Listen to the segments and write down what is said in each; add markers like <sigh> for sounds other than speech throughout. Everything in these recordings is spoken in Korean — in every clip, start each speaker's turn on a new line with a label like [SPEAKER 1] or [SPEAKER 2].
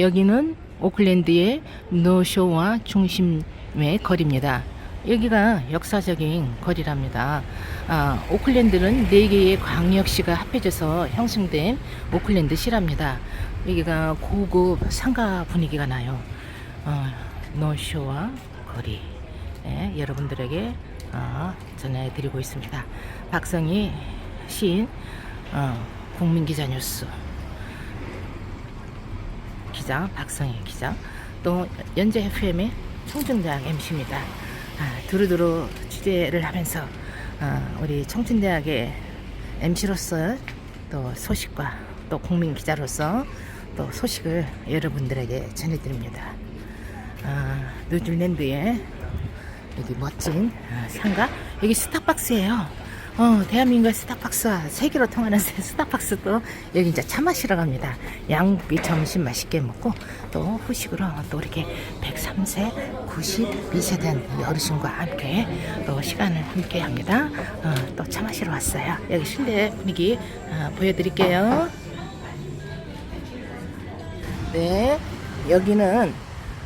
[SPEAKER 1] 여기는 오클랜드의 노쇼와 중심의 거리입니다. 여기가 역사적인 거리랍니다. 아, 오클랜드는 네 개의 광역시가 합해져서 형성된 오클랜드 시랍니다. 여기가 고급 상가 분위기가 나요. 어, 노쇼와 거리. 예, 여러분들에게 어, 전해드리고 있습니다. 박성희 시인 어, 국민기자뉴스 기자 박성희 기자 또 연재 FM의 청춘대학 MC입니다. 아, 두루두루 취재를 하면서 아, 우리 청춘대학의 MC로서 또 소식과 또 국민 기자로서 또 소식을 여러분들에게 전해드립니다. 아, 뉴질랜드의 여기 멋진 아, 상가 여기 스타벅스예요. 어, 대한민국의 스타벅스와 세계로 통하는 <laughs> 스타벅스도 여기 이제 차 마시러 갑니다. 양비 점심 맛있게 먹고 또 후식으로 또 이렇게 103세, 92세 된 어르신과 함께 또 시간을 함께 합니다. 어, 또 차 마시러 왔어요. 여기 실내 분위기 어, 보여드릴게요. 네, 여기는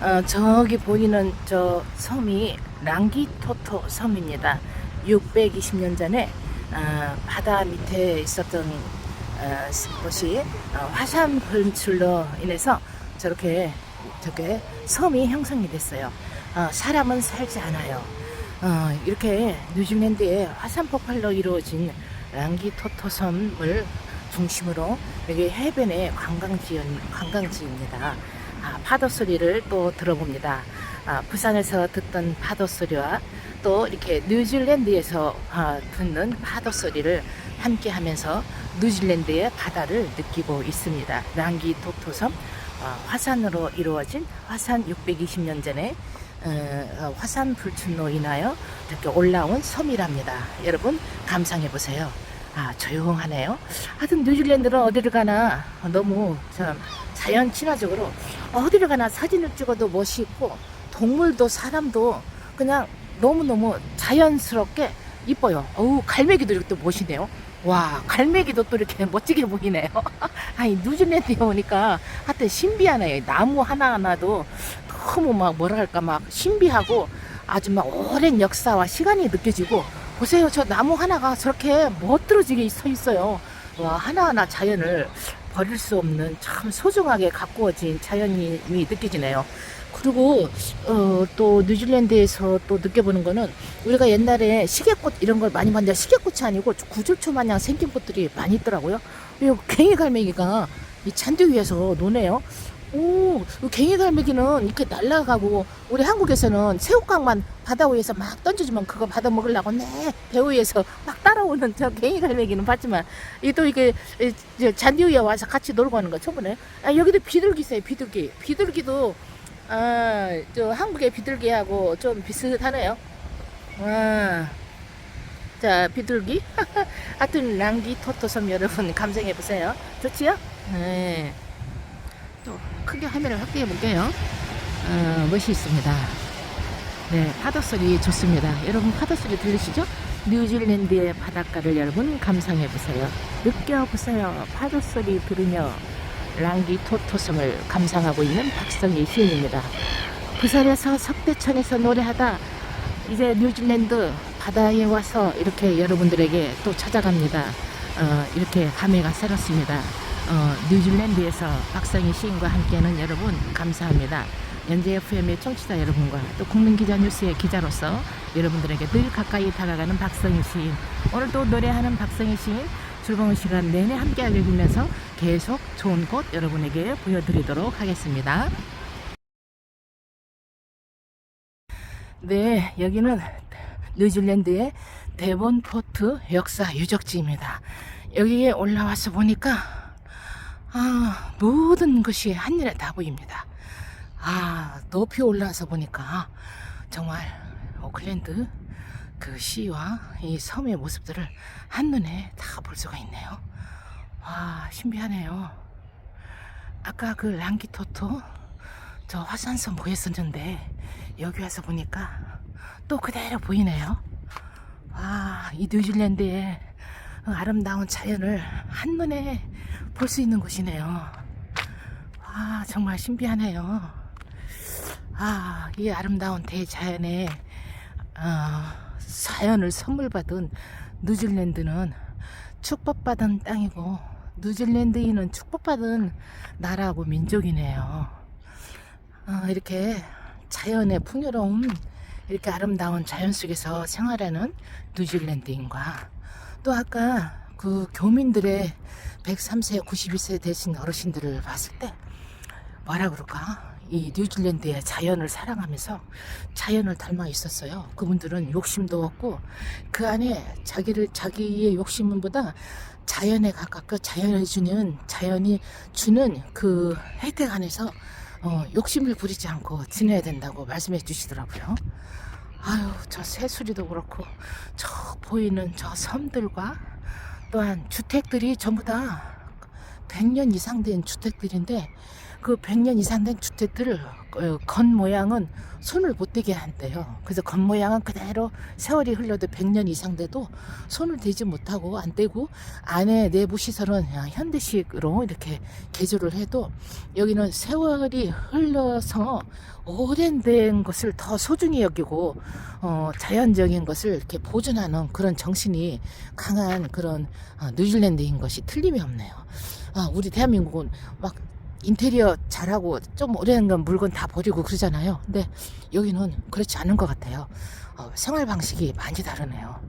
[SPEAKER 1] 어, 저기 보이는 저 섬이 랑기토토 섬입니다. 620년 전에 어, 바다 밑에 있었던 어, 곳이 어, 화산 분출로 인해서 저렇게 저게 섬이 형성이 됐어요. 어, 사람은 살지 않아요. 어, 이렇게 뉴질랜드의 화산 폭발로 이루어진 랑기토토 섬을 중심으로 여기 해변의 관광지 관광지입니다. 아, 파도 소리를 또 들어봅니다. 아, 부산에서 듣던 파도 소리와 또 이렇게 뉴질랜드에서 아, 듣는 파도 소리를 함께 하면서 뉴질랜드의 바다를 느끼고 있습니다. 랑기 독토섬 아, 화산으로 이루어진 화산 620년 전에 어, 어, 화산 불출로 인하여 이렇게 올라온 섬이랍니다. 여러분 감상해 보세요. 아 조용하네요. 하여튼 뉴질랜드는 어디를 가나 너무 참 자연 친화적으로 어디를 가나 사진을 찍어도 멋있고 동물도 사람도 그냥 너무너무 자연스럽게 이뻐요. 어우 갈매기도 이렇게 또 멋이네요. 와 갈매기도 또 이렇게 <laughs> 멋지게 보이네요. <laughs> 아니 뉴질랜드에 오니까 하여튼 신비하네요. 나무 하나하나도 너무 막 뭐랄까 막 신비하고 아주 막 오랜 역사와 시간이 느껴지고 보세요 저 나무 하나가 저렇게 멋들어지게 서 있어요 와 하나하나 자연을 버릴 수 없는 참 소중하게 가꾸어진 자연이 느껴지네요 그리고 어, 또 뉴질랜드에서 또 느껴보는 거는 우리가 옛날에 시계꽃 이런 걸 많이 봤는데 시계꽃이 아니고 구슬초 마냥 생긴 꽃들이 많이 있더라고요. 이 괭이 갈매기가 이 잔디 위에서 노네요. 오, 이 갱이 갈매기는 이렇게 날아가고 우리 한국에서는 새우깡만 바다 위에서 막 던져주면 그거 받아 먹으려고 네, 배 위에서 막 따라오는 저 갱이 갈매기는 봤지만 이 또 이게 잔디 위에 와서 같이 놀고 하는 거 처음에. 아, 여기도 비둘기 있어요 비둘기. 비둘기도 아, 저 한국의 비둘기하고 좀 비슷하네요 아, 자 비둘기 <laughs> 하여튼 랑기 토토섬 여러분 감상해 보세요 좋지요? 네. 또 크게 화면을 확대해 볼게요. 어, 멋이 있습니다. 네, 파도 소리 좋습니다. 여러분 파도 소리 들리시죠? 뉴질랜드의 바닷가를 여러분 감상해 보세요. 느껴 보세요. 파도 소리 들으며 랑기 토토섬을 감상하고 있는 박성희 시인입니다. 부산에서 석대천에서 노래하다 이제 뉴질랜드 바다에 와서 이렇게 여러분들에게 또 찾아갑니다. 어, 이렇게 감회가 새롭습니다. 어, 뉴질랜드에서 박성희 시인과 함께하는 여러분 감사합니다. 연재 FM의 청취자 여러분과 또 국민기자 뉴스의 기자로서 여러분들에게 늘 가까이 다가가는 박성희 시인 오늘도 노래하는 박성희 시인 즐거운 시간 내내 함께 알려주면서 계속 좋은 곳 여러분에게 보여드리도록 하겠습니다. 네, 여기는 뉴질랜드의 데본포트 역사 유적지입니다. 여기에 올라와서 보니까 아, 모든 것이 한눈에 다 보입니다. 아, 높이 올라와서 보니까 정말 오클랜드 그 시와 이 섬의 모습들을 한눈에 다 볼 수가 있네요. 와, 신비하네요. 아까 그 랑기토토 저 화산섬 보였었는데 여기 와서 보니까 또 그대로 보이네요. 와, 이 뉴질랜드의 그 아름다운 자연을 한눈에 볼 수 있는 곳이네요. 와, 아, 정말 신비하네요. 아, 이 아름다운 대자연에, 어, 자연을 선물 받은 뉴질랜드는 축복받은 땅이고, 뉴질랜드인은 축복받은 나라고 민족이네요. 어, 이렇게 자연의 풍요로움, 이렇게 아름다운 자연 속에서 생활하는 뉴질랜드인과 또 아까 그 교민들의 103세, 91세 되신 어르신들을 봤을 때 뭐라 그럴까? 이 뉴질랜드의 자연을 사랑하면서 자연을 닮아 있었어요. 그분들은 욕심도 없고 그 안에 자기를 자기의 욕심보다 자연에 가깝고 자연이 주는 자연이 주는 그 혜택 안에서 어, 욕심을 부리지 않고 지내야 된다고 말씀해 주시더라고요. 아유, 저 새수리도 그렇고, 저 보이는 저 섬들과 또한 주택들이 전부 다 100년 이상 된 주택들인데, 그 100년 이상 된 주택들을 어, 겉모양은 손을 못 대게 한대요. 그래서 겉모양은 그대로 세월이 흘러도 100년 이상 돼도 손을 대지 못하고 안 떼고 안에 내부 시설은 현대식으로 이렇게 개조를 해도 여기는 세월이 흘러서 오랜된 것을 더 소중히 여기고 어, 자연적인 것을 이렇게 보존하는 그런 정신이 강한 그런 어, 뉴질랜드인 것이 틀림이 없네요. 아, 우리 대한민국은 막 인테리어 잘하고 좀 오래된 물건 다 버리고 그러잖아요. 근데 여기는 그렇지 않은 것 같아요. 어, 생활 방식이 많이 다르네요.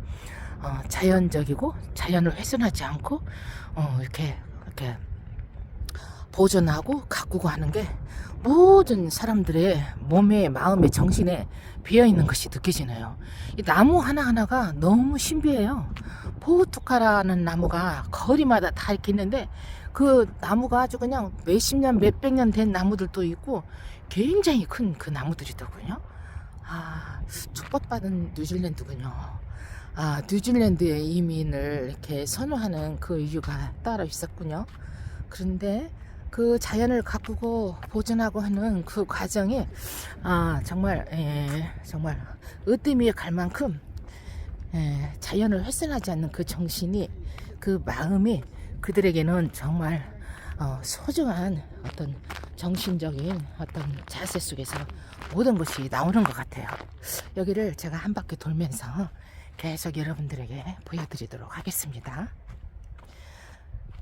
[SPEAKER 1] 어, 자연적이고 자연을 훼손하지 않고 어, 이렇게 이렇게 보존하고 가꾸고 하는 게 모든 사람들의 몸에 마음에 정신에 비어 있는 것이 느껴지네요. 이 나무 하나 하나가 너무 신비해요. 포우투카라는 나무가 거리마다 다 이렇게 있는데 그 나무가 아주 그냥 몇십 년, 몇백 년 된 나무들도 있고 굉장히 큰 그 나무들이더군요. 아, 축복받은 뉴질랜드군요. 아, 뉴질랜드의 이민을 이렇게 선호하는 그 이유가 따로 있었군요. 그런데 그 자연을 가꾸고 보존하고 하는 그 과정이 아, 정말, 예, 정말 으뜸이 갈 만큼 예, 자연을 훼손하지 않는 그 정신이 그 마음이 그들에게는 정말 어, 소중한 어떤 정신적인 어떤 자세 속에서 모든 것이 나오는 것 같아요. 여기를 제가 한 바퀴 돌면서 계속 여러분들에게 보여드리도록 하겠습니다.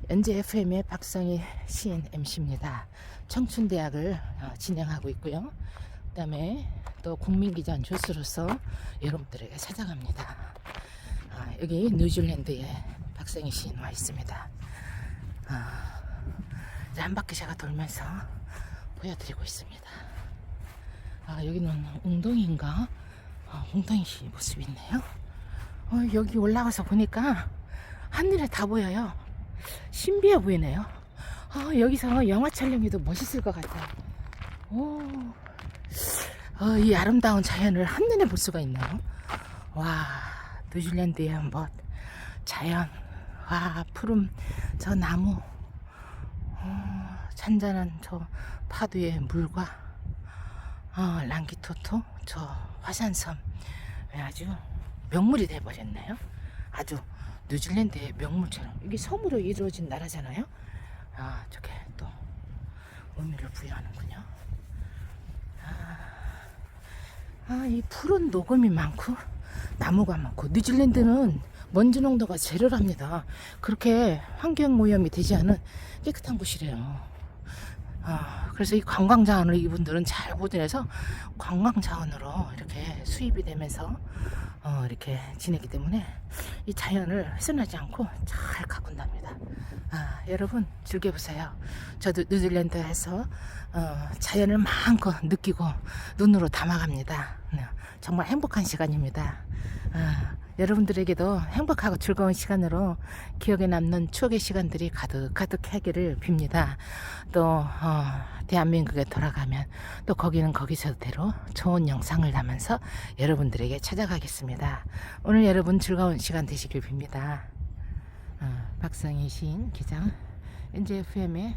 [SPEAKER 1] 연재 FM의 박성희 시인 MC입니다. 청춘대학을 어, 진행하고 있고요. 그 다음에 또 국민기자 조수로서 여러분들에게 찾아갑니다. 아, 여기 뉴질랜드에 박성희 시인 와 있습니다. 아, 이제 한 바퀴 제가 돌면서 보여드리고 있습니다. 아, 여기는 웅덩이인가? 아, 웅덩이 씨 모습이 있네요. 어, 여기 올라가서 보니까 하늘에 다 보여요. 신비해 보이네요. 아, 여기서 영화 촬영해도 멋있을 것 같아요. 오, 어, 이 아름다운 자연을 한눈에 볼 수가 있네요. 와, 뉴질랜드의 멋, 자연, 와, 푸른 저 나무, 어, 잔잔한 저 파도의 물과 어, 랑기토토, 저 화산섬, 아주 명물이 돼버렸네요. 아주 뉴질랜드의 명물처럼 이게 섬으로 이루어진 나라잖아요. 아, 저게 또 의미를 부여하는군요. 아, 아, 이 푸른 녹음이 많고 나무가 많고 뉴질랜드는 먼지 농도가 제로랍니다. 그렇게 환경 오염이 되지 않은 깨끗한 곳이래요. 아, 그래서 이 관광 자원을 이분들은 잘 보존해서 관광 자원으로 이렇게 수입이 되면서 어, 이렇게 지내기 때문에 이 자연을 훼손하지 않고 잘 가꾼답니다. 아, 여러분 즐겨보세요. 저도 뉴질랜드에서 어, 자연을 마음껏 느끼고 눈으로 담아갑니다. 네, 정말 행복한 시간입니다. 아, 여러분들에게도 행복하고 즐거운 시간으로 기억에 남는 추억의 시간들이 가득 가득 하기를 빕니다. 또 어, 대한민국에 돌아가면 또 거기는 거기서대로 좋은 영상을 담아서 여러분들에게 찾아가겠습니다. 오늘 여러분 즐거운 시간 되시길 빕니다. 어, 박성희 시인 기장 NJ FM의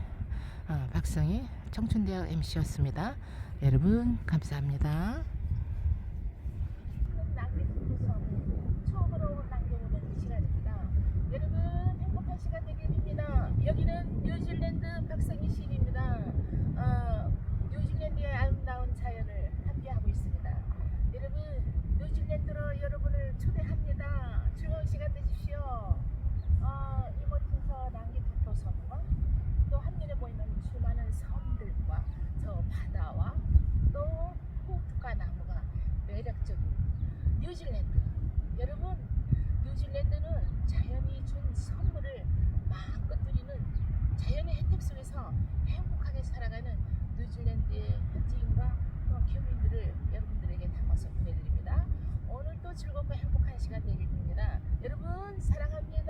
[SPEAKER 1] 어, 박성희 청춘대학 MC였습니다. 여러분 감사합니다. 시간 되십시오. 어, 이모티서 남긴 도토섬과 또 한눈에 보이는 수많은 섬들과 저 바다와 또 호두가 나무가 매력적인 뉴질랜드. 여러분, 뉴질랜드는 자연이 준 선물을 마음껏 누리는 자연의 혜택 속에서 행복하게 살아가는 뉴질랜드의 현지인과 또 교민들을 여러분들에게 담아서 보내드립니다. 오늘도 즐겁고 행복한 시간 되길 바랍니다. 여러분 사랑합니다.